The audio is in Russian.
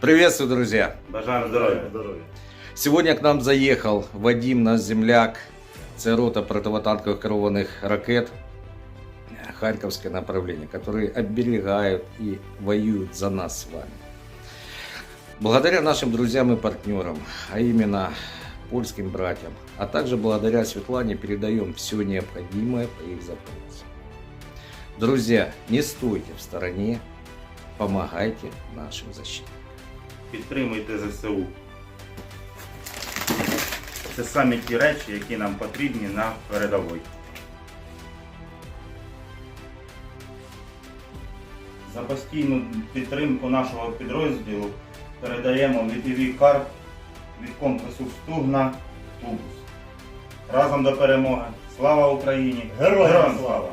Приветствую, друзья! Бажаємо здоров'я. Здоровья. Сегодня к нам заехал Вадим, наш земляк. Це рота противотанковых керованных ракет Харьковское направление, которые оберегают и воюют за нас с вами. Благодаря нашим друзьям и партнерам, а именно польским братьям, а также благодаря Светлане передаем все необходимое по их запросу. Друзья, не стойте в стороне, помогайте нашим защитникам. Підтримуйте ЗСУ. Це саме ті речі, які нам потрібні на передовій. За постійну підтримку нашого підрозділу передаємо VPV карт від комплексу Стугна Тубус. Разом до перемоги. Слава Україні! Героям слава!